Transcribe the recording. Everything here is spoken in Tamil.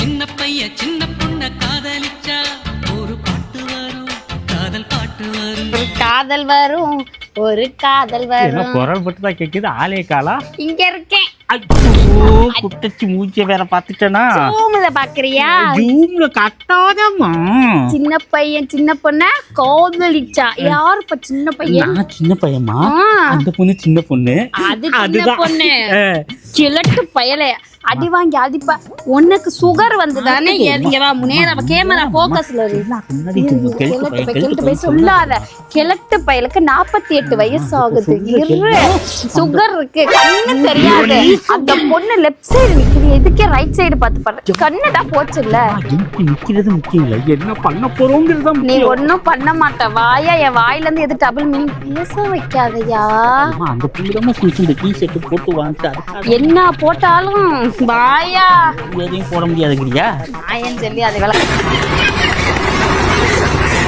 பையன் சின்ன பொண்ண காதலிச்சா ஒரு பாட்டு வரும் காதல் பாட்டு வரும். ஒரு காதல் வரும் ஒரு காதல் என்ன வரும் குரல் மட்டும் தான் கேக்குது? ஆளே காலா? இங்க இருக்கேன். ஐயோ குட்டச்சி மூச்சிய வேற பாத்துட்டேனா ரூம்ல பாக்குறியா? ஜூம்ல கட்டாதம்மா. சின்ன பையன் சின்ன பொண்ண காதலிச்சா. யாருப்பா சின்ன பையன்? நான் சின்ன பையன்மா அந்த பொண்ணு சின்ன பொண்ணு. அது சின்ன. பொண்ணு. கிழட்டு பயலே. அடி வாங்கி அடிப்பா. உனக்கு சுகர் வந்ததானே? வா நேரா கேமரா போக்கஸ்ல இரு. முன்னாடி கெழுத்து கிழட்டு பையன், பை கெழுத்து கிழட்டு பை பையன் சொல்லாத. கிழட்டு பயலுக்கு நாற்பத்தி எட்டு வயசு ஆகுது. இரு. சுகர் இருக்கு. கண்ணு தெரியாது. அந்த பொண்ணு லெஃப்ட் சைடு நிக்குது. எதுக்கே ரைட் சைடு பார்த்து பாரு. கண்ணு தான் போச்சு இல்ல நிக்கிறது முக்கியம் இல்ல. என்ன பண்ண போறோங்கிறது நீ ஒன்னும் பண்ண மாட்ட. வாயா என் வாயில இருந்து எது டபுள் மீனிங் பேச வைக்காதயா. அந்த புள்ளமா குளிச்சு இந்த டீ ஷர்ட் போட்டு வாங்கிட்டு என்ன போட்டாலும் வாயா எதையும் போட சொல்லி அதை விளக்க